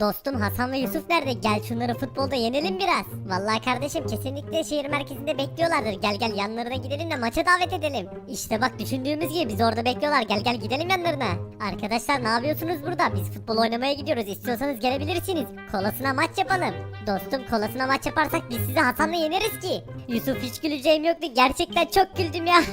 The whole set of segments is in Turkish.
Dostum Hasan ve Yusuf nerede? Gel şunları futbolda yenelim biraz. Vallahi kardeşim kesinlikle şehir merkezinde bekliyorlardır. Gel gel yanlarına gidelim de maça davet edelim. İşte bak düşündüğümüz gibi bizi orada bekliyorlar. Gel gel gidelim yanlarına. Arkadaşlar ne yapıyorsunuz burada? Biz futbol oynamaya gidiyoruz. İstiyorsanız gelebilirsiniz. Kolasına maç yapalım. Dostum kolasına maç yaparsak biz sizi Hasan'la yeneriz ki. Yusuf hiç güleceğim yoktu. Gerçekten çok güldüm ya.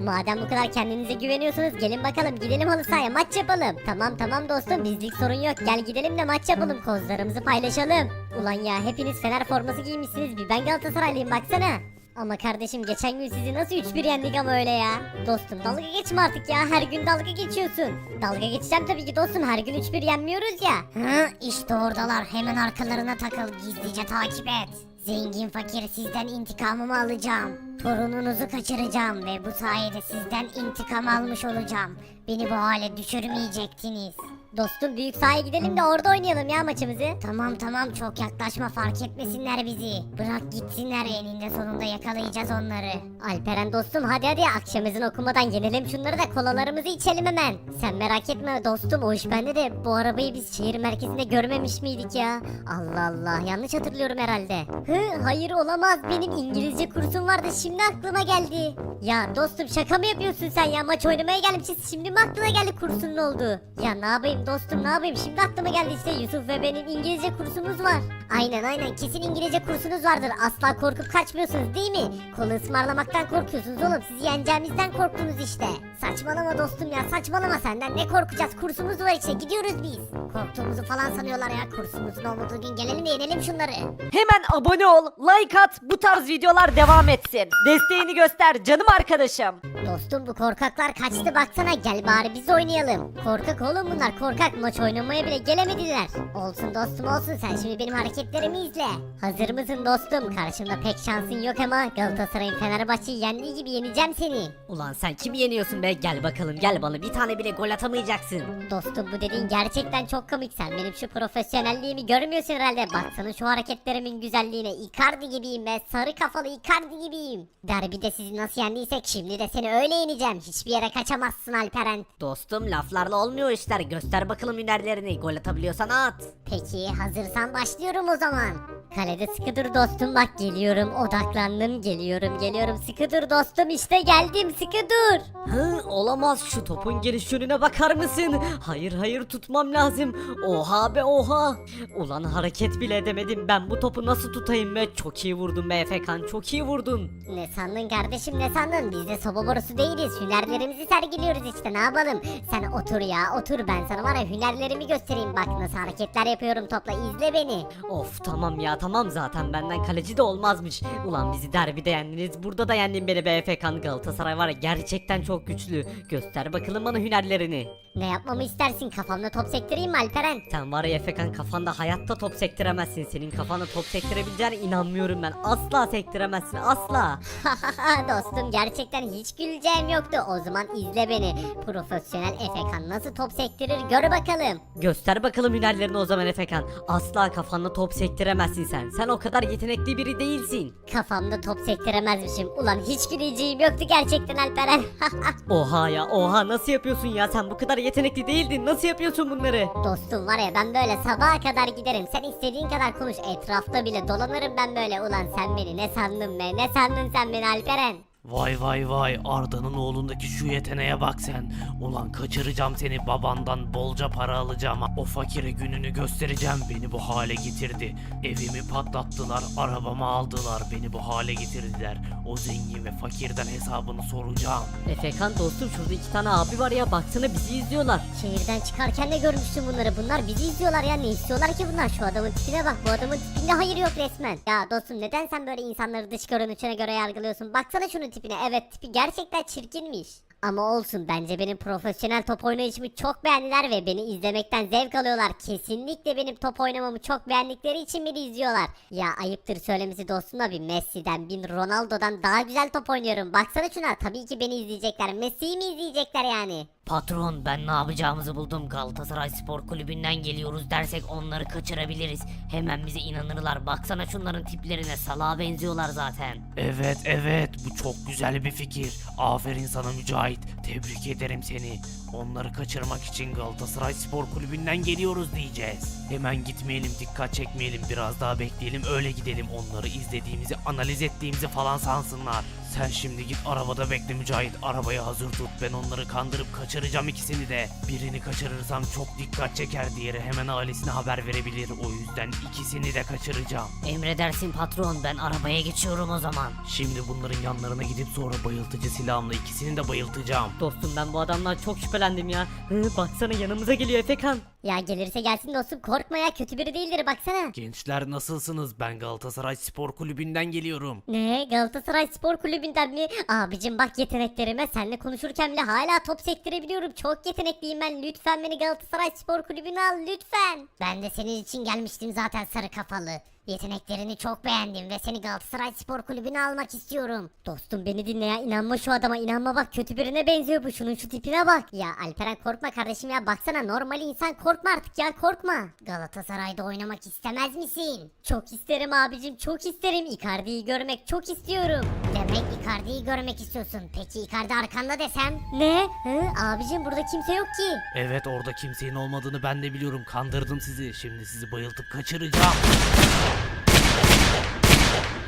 Madem bu kadar kendinize güveniyorsunuz gelin bakalım gidelim halı sahaya maç yapalım. Tamam tamam dostum bizlik sorun yok gel gidelim de maç yapalım kozlarımızı paylaşalım. Ulan ya hepiniz Fener forması giymişsiniz bir ben Galatasaraylıyım baksana. Ama kardeşim geçen gün sizi nasıl 3-1 yendik ama öyle ya. Dostum dalga geçme artık ya her gün dalga geçiyorsun. Dalga geçeceğim tabii ki dostum her gün 3-1 yenmiyoruz ya. Hı, işte oradalar hemen arkalarına takıl gizlice takip et. Zengin fakir sizden intikamımı alacağım. Torununuzu kaçıracağım ve bu sayede sizden intikam almış olacağım. Beni bu hale düşürmeyecektiniz. Dostum büyük sahaya gidelim de orada oynayalım ya maçımızı. Tamam tamam çok yaklaşma fark etmesinler bizi. Bırak gitsinler eninde sonunda yakalayacağız onları. Alperen dostum hadi hadi akşamızın okumadan yenelim şunları da kolalarımızı içelim hemen. Sen merak etme dostum o iş bende de bu arabayı biz şehir merkezinde görmemiş miydik ya? Allah Allah yanlış hatırlıyorum herhalde. Hı hayır olamaz benim İngilizce kursum vardı şimdi aklıma geldi. Ya dostum şaka mı yapıyorsun sen ya maç oynamaya gelmişiz şimdi mi aklına geldi kursun ne oldu? Ya ne yapayım dostum ne yapayım şimdi aklıma geldi işte Yusuf ve benim İngilizce kursumuz var. Aynen aynen kesin İngilizce kursunuz vardır asla korkup kaçmıyorsunuz değil mi? Kolu ısmarlamaktan korkuyorsunuz oğlum sizi yeneceğimizden korktunuz işte. Saçmalama dostum ya saçmalama senden ne korkacağız kursumuz var işte gidiyoruz biz. Korktuğumuzu falan sanıyorlar ya kursumuzun olmadığı gün gelelim de yenelim şunları. Hemen abone ol, like at, bu tarz videolar devam etsin. Desteğini göster canım arkadaşım. Dostum bu korkaklar kaçtı baksana gel bari biz oynayalım. Korkak oğlum bunlar korkak maç oynamaya bile gelemediler. Olsun dostum olsun sen şimdi benim hareketlerimi izle. Hazır mısın dostum? Karşımda pek şansın yok ama Galatasaray'ın Fenerbahçe'yi yendiği gibi yeneceğim seni. Ulan sen kimi yeniyorsun be? Gel bakalım gel bana bir tane bile gol atamayacaksın. Dostum bu dediğin gerçekten çok komik sen benim şu profesyonelliğimi görmüyorsun herhalde. Baksana şu hareketlerimin güzelliğine Icardi gibiyim be sarı kafalı Icardi gibiyim. Derbide sizi nasıl yendiysek şimdi de seni öyle yeneceğim. Hiçbir yere kaçamazsın Alperen. Dostum laflarla olmuyor işler. Göster bakalım hünerlerini. Gol atabiliyorsan at. Peki hazırsan başlıyorum o zaman. Kalede sıkı dur dostum bak geliyorum odaklandım geliyorum geliyorum sıkı dur dostum işte geldim sıkı dur. Hı, olamaz şu topun geliş yönüne bakar mısın? Hayır hayır tutmam lazım. Oha be oha. Ulan hareket bile edemedim. Ben bu topu nasıl tutayım be? Çok iyi vurdun be Efekan. Çok iyi vurdun. Ne sandın kardeşim ne sandın biz de soba borusu değiliz hünerlerimizi sergiliyoruz işte ne yapalım. Sen otur ya otur ben sana var ya hünerlerimi göstereyim bak nasıl hareketler yapıyorum topla izle beni. Of tamam ya tamam zaten benden kaleci de olmazmış. Ulan bizi derbide yendiniz. Burada da yendin beni be Efekan. Galatasaray var ya gerçekten çok güçlü. Göster bakalım bana hünerlerini. Ne yapmamı istersin kafamda top sektireyim mi Alperen? Sen var ya Efekan kafanda hayatta top sektiremezsin. Senin kafana top sektirebileceğine inanmıyorum ben. Asla sektiremezsin asla. Dostum gerçekten hiç güleceğim yoktu. O zaman izle beni. Profesyonel Efekan nasıl top sektirir gör bakalım. Göster bakalım hünerlerini o zaman Efekan. Asla kafanda top sektiremezsin sen. Sen o kadar yetenekli biri değilsin. Kafamda top sektiremezmişim. Ulan hiç güleceğim yoktu gerçekten Alperen. Oha ya oha nasıl yapıyorsun ya sen bu kadar yetenekli değildin. Nasıl yapıyorsun bunları? Dostum var ya ben böyle sabaha kadar giderim. Sen istediğin kadar konuş. Etrafta bile dolanırım ben böyle. Ulan sen beni ne sandın be? Ne sandın sen beni Alperen? Vay vay vay Arda'nın oğlundaki şu yeteneğe bak sen. Ulan kaçıracağım seni babandan bolca para alacağım. O fakire gününü göstereceğim beni bu hale getirdi. Evimi patlattılar arabamı aldılar beni bu hale getirdiler. O zengin ve fakirden hesabını soracağım. Efekan dostum şurada iki tane abi var ya baksana bizi izliyorlar. Şehirden çıkarken de görmüştüm bunları. Bunlar bizi izliyorlar ya. Ne istiyorlar ki bunlar? Şu adamın tipine bak. Bu adamın tipinde hayır yok resmen. Ya dostum neden sen böyle insanları dış görünüşüne göre yargılıyorsun? Baksana şunun tipine. Evet tipi gerçekten çirkinmiş. Ama olsun bence benim profesyonel top oynayışımı çok beğendiler ve beni izlemekten zevk alıyorlar. Kesinlikle benim top oynamamı çok beğendikleri için beni izliyorlar. Ya ayıptır söylemesi dostum da bir Messi'den, bir Ronaldo'dan daha güzel top oynuyorum. Baksana şuna tabii ki beni izleyecekler. Messi'yi mi izleyecekler yani? Patron ben ne yapacağımızı buldum. Galatasaray Spor Kulübü'nden geliyoruz dersek onları kaçırabiliriz. Hemen bize inanırlar. Baksana şunların tiplerine salağa benziyorlar zaten. Evet evet bu çok güzel bir fikir. Aferin sana Mücahit. Tebrik ederim seni. Onları kaçırmak için Galatasaray Spor Kulübü'nden geliyoruz diyeceğiz. Hemen gitmeyelim, dikkat çekmeyelim, biraz daha bekleyelim, öyle gidelim. Onları izlediğimizi, analiz ettiğimizi falan sansınlar. Sen şimdi git arabada bekle Mücahit. Arabayı hazır tut. Ben onları kandırıp kaçıracağım ikisini de. Birini kaçırırsam çok dikkat çeker. Diğeri hemen ailesine haber verebilir. O yüzden ikisini de kaçıracağım. Emredersin patron ben arabaya geçiyorum o zaman. Şimdi bunların yanlarına gidip sonra bayıltıcı silahımla ikisini de bayıltacağım. Dostum ben bu adamdan çok şüphelendim ya. Hı, baksana yanımıza geliyor Efekan. Ya gelirse gelsin dostum korkma ya kötü biri değildir baksana. Gençler nasılsınız? Ben Galatasaray Spor Kulübü'nden geliyorum. Ne Galatasaray Spor Kulübü'nden mi? Abicim bak yeteneklerime seninle konuşurken bile hala top sektirebiliyorum. Çok yetenekliyim ben. Lütfen beni Galatasaray Spor Kulübü'ne al lütfen. Ben de senin için gelmiştim zaten sarı kafalı. Yeteneklerini çok beğendim ve seni Galatasaray Spor Kulübü'ne almak istiyorum. Dostum beni dinle ya inanma şu adama inanma bak kötü birine benziyor bu şunun şu tipine bak. Ya Alperen korkma kardeşim ya baksana normal insan korkma artık ya korkma. Galatasaray'da oynamak istemez misin? Çok isterim abicim çok isterim Icardi'yi görmek çok istiyorum. Demek Icardi'yi görmek istiyorsun. Peki Icardi arkanda desem? Ne? Hı? Abicim burada kimse yok ki. Evet orada kimsenin olmadığını ben de biliyorum. Kandırdım sizi. Şimdi sizi bayıltıp kaçıracağım.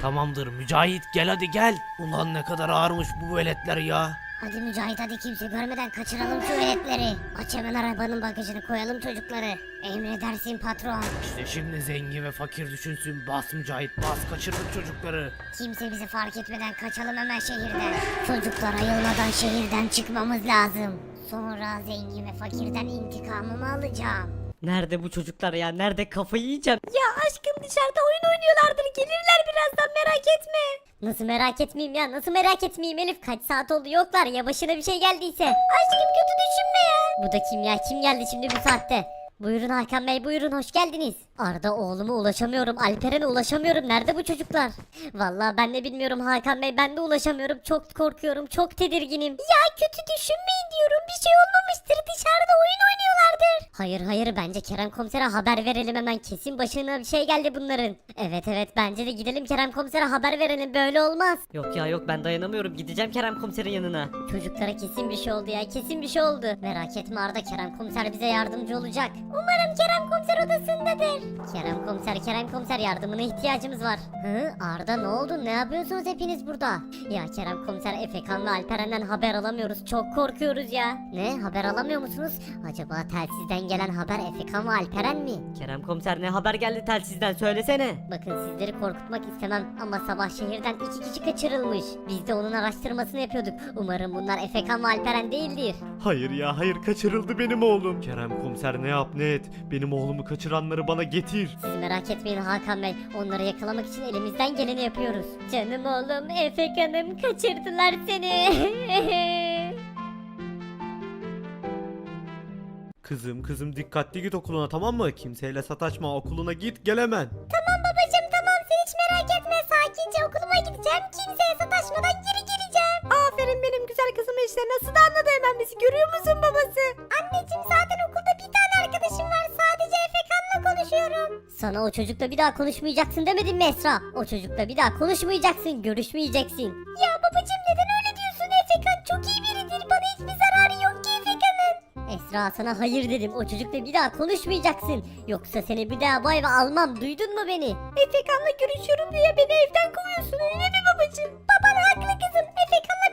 Tamamdır Mücahit gel hadi gel. Ulan ne kadar ağırmış bu veletler ya. Hadi Mücahit hadi kimse görmeden kaçıralım şu veletleri. Aç hemen arabanın bagajını koyalım çocukları. Emredersin patron. İşte şimdi zengin ve fakir düşünsün. Bas Mücahit bas kaçırdık çocukları. Kimse bizi fark etmeden kaçalım hemen şehirden. Çocuklar ayılmadan şehirden çıkmamız lazım. Sonra zengin ve fakirden intikamımı alacağım. Nerede bu çocuklar ya? Nerede kafayı yiyeceğim? Ya aşkım dışarıda oyun oynuyorlardır gelirler birazdan merak etme. Nasıl merak etmeyeyim ya nasıl merak etmeyeyim Elif kaç saat oldu yoklar ya başına bir şey geldiyse. Aşkım kötü düşünme ya. Bu da kim ya kim geldi şimdi bu saatte? Buyurun Hakan Bey buyurun hoş geldiniz. Arda oğluma ulaşamıyorum Alperen'e ulaşamıyorum nerede bu çocuklar? Vallahi ben de bilmiyorum Hakan Bey ben de ulaşamıyorum çok korkuyorum çok tedirginim. Ya kötü düşünmeyin diyorum bir şey olmamıştır dışarıda oyun oynuyorlardır. Hayır hayır bence Kerem komisere haber verelim hemen kesin başına bir şey geldi bunların. Evet evet bence de gidelim Kerem komisere haber verelim böyle olmaz. Yok ya yok ben dayanamıyorum. Gideceğim Kerem komiserin yanına. Çocuklara kesin bir şey oldu ya kesin bir şey oldu. Merak etme Arda Kerem komiser bize yardımcı olacak. Umarım Kerem komiser odasındadır. Kerem komiser Kerem komiser yardımına ihtiyacımız var. Hı Arda ne oldu ne yapıyorsunuz hepiniz burada? Ya Kerem komiser Efekan ve Alperen'den haber alamıyoruz çok korkuyoruz ya. Ne haber alamıyor musunuz? Acaba telsizden gelen haber Efekan ve Alperen mi? Kerem komiser ne haber geldi telsizden söylesene. Bakın sizleri korkutmak istemem ama sabah şehirden iki kişi kaçırılmış. Biz de onun araştırmasını yapıyorduk. Umarım bunlar Efekan ve Alperen değildir. Hayır ya hayır kaçırıldı benim oğlum. Kerem komiser ne yap ne et. Benim oğlumu kaçıranları bana getir. Siz merak etmeyin Hakan Bey. Onları yakalamak için elimizden geleni yapıyoruz. Canım oğlum Efekan'ım kaçırdılar seni. Kızım kızım dikkatli git okuluna tamam mı? Kimseyle sataşma okuluna git gel hemen. tamam babacım tamam sen hiç merak etme. Sakince okuluma gideceğim. Kimseye sataşmadan geri geleceğim. Aferin benim güzel kızım işte. Nasıl da anladı hemen bizi. Görüyor musun babası? Anneciğim zaten konuşuyorum. Sana o çocukla bir daha konuşmayacaksın demedim mi Esra? O çocukla bir daha konuşmayacaksın. Görüşmeyeceksin. Ya babacım neden öyle diyorsun? Efekan çok iyi biridir. Bana hiçbir zararı yok ki Efekan'ın. Esra sana hayır dedim. O çocukla bir daha konuşmayacaksın. Yoksa seni bir daha bu eve almam. Duydun mu beni? Efekan'la görüşüyorum diye beni evden kovuyorsun öyle mi babacığım? Baban haklı kızım. Efekan'la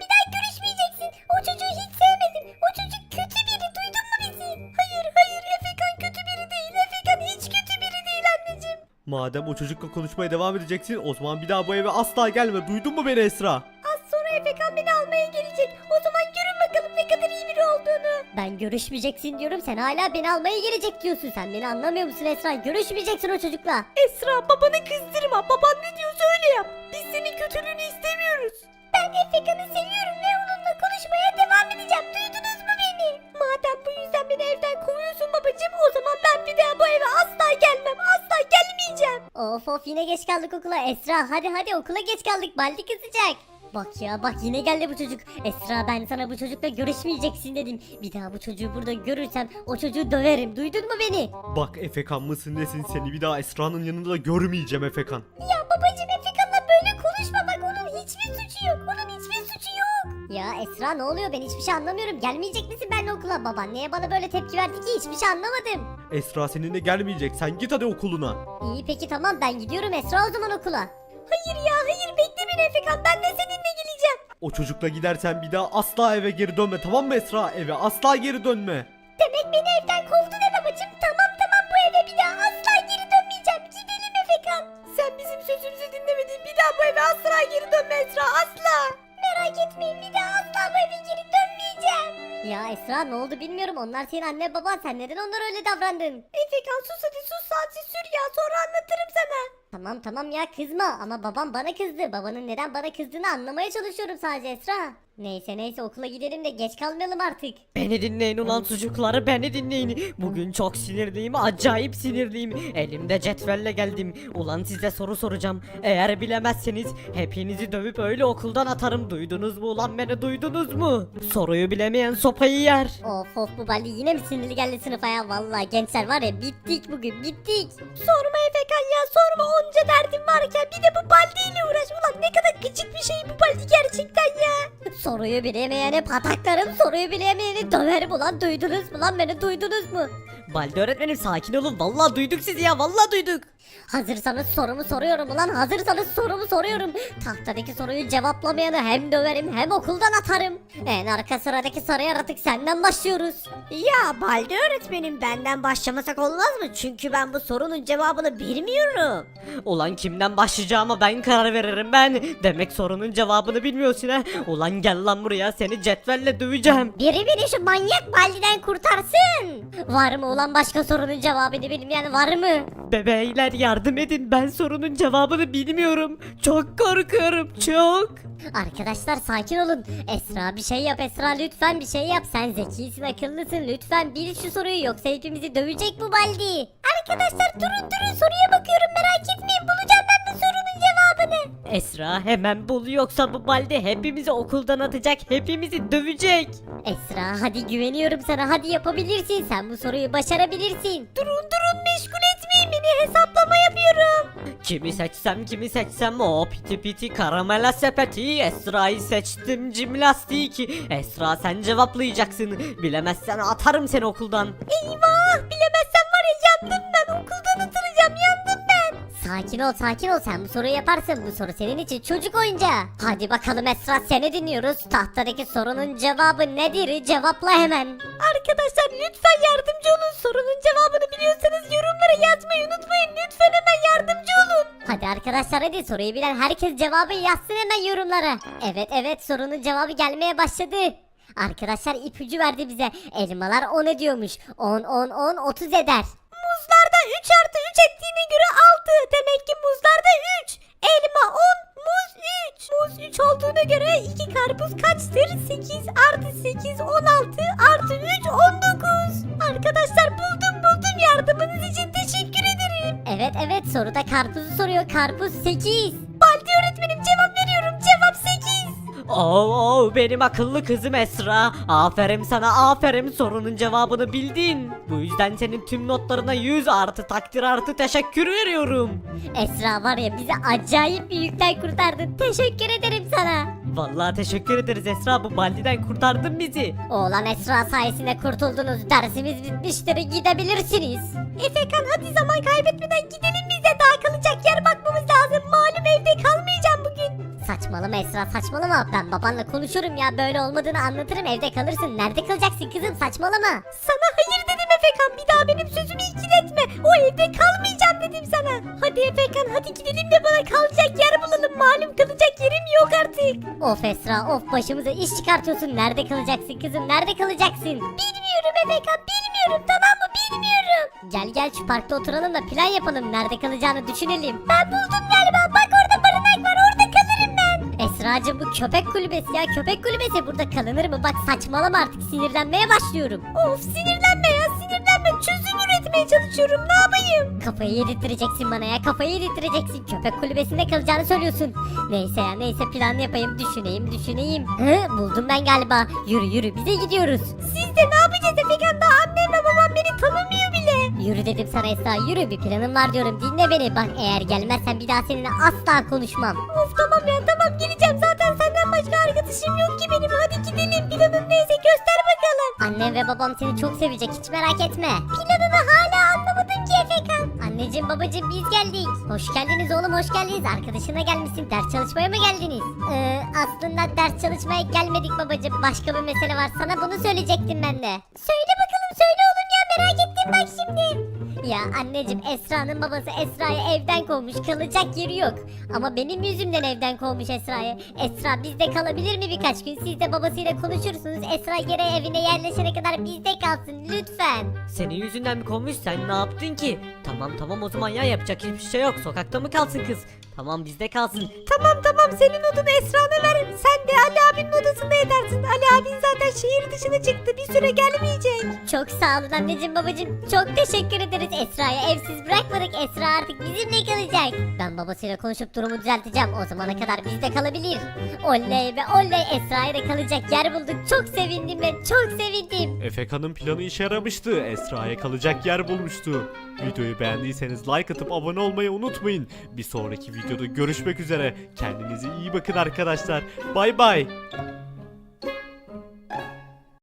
Madem o çocukla konuşmaya devam edeceksin o zaman bir daha bu eve asla gelme duydun mu beni Esra? Az sonra Efekan beni almaya gelecek. O zaman görün bakalım ne kadar iyi biri olduğunu. Ben görüşmeyeceksin diyorum. Sen hala beni almaya gelecek diyorsun. Sen beni anlamıyor musun Esra? Görüşmeyeceksin o çocukla. Esra babanı kızdırma. Baban ne diyorsa öyle yap. Biz senin kötülüğünü istemiyoruz. Ben Efekan'ı seviyorum ve onunla konuşmaya devam edeceğim. Duydunuz? Madem bu yüzden beni evden kovuyorsun babacığım o zaman ben bir daha bu eve asla gelmem. Asla gelmeyeceğim. Of of yine geç kaldık okula. Esra hadi hadi okula geç kaldık. Baldi kızacak. Bak ya bak yine geldi bu çocuk. Esra ben sana bu çocukla görüşmeyeceksin dedim. Bir daha bu çocuğu burada görürsem o çocuğu döverim. Duydun mu beni? Bak Efekan mısın nesin seni bir daha Esra'nın yanında görmeyeceğim Efekan. Ya babacım Efekan'la böyle konuşma bak onun hiçbir suçu yok. Onun hiçbir suçu yok. Ya Esra ne oluyor ben hiçbir şey anlamıyorum. Gelmeyecek misin benimle okula? Baban niye bana böyle tepki verdi ki hiçbir şey anlamadım. Esra seninle gelmeyecek. Sen git hadi okuluna. İyi peki tamam ben gidiyorum Esra o zaman okula. Hayır ya hayır bekle beni Efekan ben de seninle geleceğim. O çocukla gidersen bir daha asla eve geri dönme tamam mı Esra? Eve asla geri dönme. Demek beni evden Esra ne oldu bilmiyorum. Onlar senin anne baban. Sen neden onlara öyle davrandın? Efekan sus hadi sus saati sür ya. Sonra anlatırım sana. Tamam tamam ya kızma ama babam bana kızdı. Babanın neden bana kızdığını anlamaya çalışıyorum sadece Esra. Neyse neyse okula gidelim de geç kalmayalım artık. Beni dinleyin ulan çocukları beni dinleyin. Bugün çok sinirliyim acayip sinirliyim. Elimde cetvelle geldim. Ulan size soru soracağım. Eğer bilemezseniz hepinizi dövüp öyle okuldan atarım. Duydunuz mu ulan beni duydunuz mu? Soruyu bilemeyen sopayı yer. Of of bu Baldi yine mi sinirli geldi sınıfa ya? Vallahi gençler var ya bittik bugün bittik. Sorma Efekan ya sorma onca derdim varken bir de bu Baldi ile uğraş. Ulan ne kadar gıcık bir şey bu Baldi gerçekten ya. Soruyu bilemeyene pataklarım soruyu bilemeyeni döverim ulan duydunuz mu lan beni duydunuz mu? Balde öğretmenim sakin olun. Vallahi duyduk sizi ya vallahi duyduk. Hazırsanız sorumu soruyorum ulan hazırsanız sorumu soruyorum. Tahtadaki soruyu cevaplamayanı hem döverim hem okuldan atarım. En arka sıradaki sarı yaratık senden başlıyoruz. Ya Balde öğretmenim benden başlamasak olmaz mı? Çünkü ben bu sorunun cevabını bilmiyorum. Ulan kimden başlayacağıma ben karar veririm ben. Demek sorunun cevabını bilmiyorsun ha. Ulan gel lan buraya seni cetvelle döveceğim. Biri beni şu manyak Baldi'den kurtarsın. Var mı ulan başka sorunun cevabını bilmeyen var mı? Bebeyler yardım edin ben sorunun cevabını bilmiyorum. Çok korkuyorum çok. Arkadaşlar sakin olun. Esra bir şey yap Esra lütfen bir şey yap. Sen zekisin akıllısın lütfen bil şu soruyu yoksa hepimizi dövecek bu Baldi. Arkadaşlar durun durun soruya bakıyorum merak etmeyin bulacağım ben bu sorunun cevabını. Esra hemen bul yoksa bu balde hepimizi okuldan atacak hepimizi dövecek. Esra hadi güveniyorum sana hadi yapabilirsin sen bu soruyu başarabilirsin. Durun durun meşgul etmeyin beni hesaplama yapıyorum. Kimi seçsem kimi seçsem o piti piti karamela sepeti Esra'yı seçtim cimnastik Esra sen cevaplayacaksın bilemezsen atarım seni okuldan Eyvah bilemezsem var ya yandım ben okuldan atılacağım yandım. Sakin ol sakin ol sen bu soruyu yaparsın bu soru senin için çocuk oyuncağı. Hadi bakalım Esra seni dinliyoruz tahtadaki sorunun cevabı nedir cevapla hemen. Arkadaşlar lütfen yardımcı olun sorunun cevabını biliyorsanız yorumlara yazmayı unutmayın lütfen hemen yardımcı olun. Hadi arkadaşlar hadi soruyu bilen herkes cevabı yazsın hemen yorumlara. Evet evet sorunun cevabı gelmeye başladı. Arkadaşlar ipucu verdi bize. Elmalar 10 ediyormuş. 10 10 10 30 eder. Muzlarda 3 artı 3 ettiğine göre 6. Demek ki muzlarda 3. Elma 10, muz 3. Muz 3 olduğuna göre 2 karpuz kaçtır? 8 artı 8 16 artı 3 19. Arkadaşlar buldum buldum yardımınız için teşekkür ederim. Evet evet soruda karpuzu soruyor. Karpuz 8. Oo, oo, benim akıllı kızım Esra aferin sana aferin sorunun cevabını bildin Bu yüzden senin tüm notlarına 100 artı takdir artı teşekkür veriyorum Esra var ya bizi acayip bir yükten kurtardın. Teşekkür ederim sana. Vallahi teşekkür ederiz Esra bu baldiden kurtardın bizi Oğlan Esra sayesinde kurtuldunuz. Dersimiz bitmiştir. Gidebilirsiniz. Efekan hadi zaman kaybetmeden gidelim biz de. Daha kalacak yer bakmamız lazım. Malum evde kalmayacağım bugün. Saçmalama Esra saçmalama. Ben babanla konuşurum ya. Böyle olmadığını anlatırım. Evde kalırsın. Nerede kalacaksın kızım saçmalama. Sana hayır dedim Efekan. Bir daha benim sözümü ikiletme. O evde kalmayacağım dedim sana. Hadi Efekan hadi gidelim de bana kalacak yer bulalım. Malum kalacak yerim yok artık. Of Esra of başımıza iş çıkartıyorsun. Nerede kalacaksın kızım? Nerede kalacaksın? Bilmiyorum Efekan bilmiyorum tamam mı? Bilmiyorum. Gel gel şu parkta oturalım da plan yapalım. Nerede kalacağını düşünelim. Ben buldum galiba. Bak orada Esracığım bu köpek kulübesi ya. Köpek kulübesi burada kalınır mı? Bak saçmalama artık sinirlenmeye başlıyorum. Of sinirlenme ya sinirlenme. Çözüm üretmeye çalışıyorum. Ne yapayım? Kafayı yedirteceksin bana ya. Kafayı yedirteceksin. Köpek kulübesinde kalacağını söylüyorsun. Neyse ya neyse plan yapayım. Düşüneyim düşüneyim. Hı buldum ben galiba. Yürü yürü bize gidiyoruz. Siz de ne yapacağız Efekan? Daha annem ve babam beni tanımıyor. Yürü dedim sana Esra yürü bir planım var diyorum dinle beni. Bak eğer gelmezsen bir daha seninle asla konuşmam. Of tamam ya tamam geleceğim zaten senden başka arkadaşım yok ki benim. Hadi gidelim. Planın neyse göster bakalım. Annem ve babam seni çok sevecek. Hiç merak etme. Planını hala anlamadım ki Efekan. Anneciğim babacığım biz geldik. Hoş geldiniz oğlum hoş geldiniz. Arkadaşına gelmişsin. Ders çalışmaya mı geldiniz? Ee, aslında ders çalışmaya gelmedik babacığım. Başka bir mesele var. Sana bunu söyleyecektim ben de. Söyle bakalım merak ettim bak şimdi. Ya anneciğim Esra'nın babası Esra'yı evden kovmuş kalacak yeri yok. Ama benim yüzümden evden kovmuş Esra'yı. Esra bizde kalabilir mi birkaç gün? Siz de babasıyla konuşursunuz. Esra geri evine yerleşene kadar bizde kalsın lütfen. Senin yüzünden mi konmuş sen ne yaptın ki? Tamam tamam o zaman ya yapacak hiçbir şey yok. Sokakta mı kalsın kız? Tamam bizde kalsın. Tamam tamam senin odunu Esra'na ver. Sen de Ali abinin odasında edersin. Ali abin zaten şehir dışına çıktı. Bir süre gelmeyecek. Çok sağ olun anneciğim babacığım. Çok teşekkür ederiz. Esra'yı evsiz bırakmadık. Esra artık bizimle kalacak. Ben babasıyla konuşup durumu düzelteceğim. O zamana kadar bizde kalabilir. Oley be oley Esra'ya da kalacak yer bulduk. Çok sevindim ve çok sevindim. Efeka'nın planı işe yaramıştı. Esra'ya kalacak yer bulmuştu. Videoyu beğendiyseniz like atıp abone olmayı unutmayın. Bir sonraki videoda görüşmek üzere. Kendinize iyi bakın arkadaşlar. Bay bay.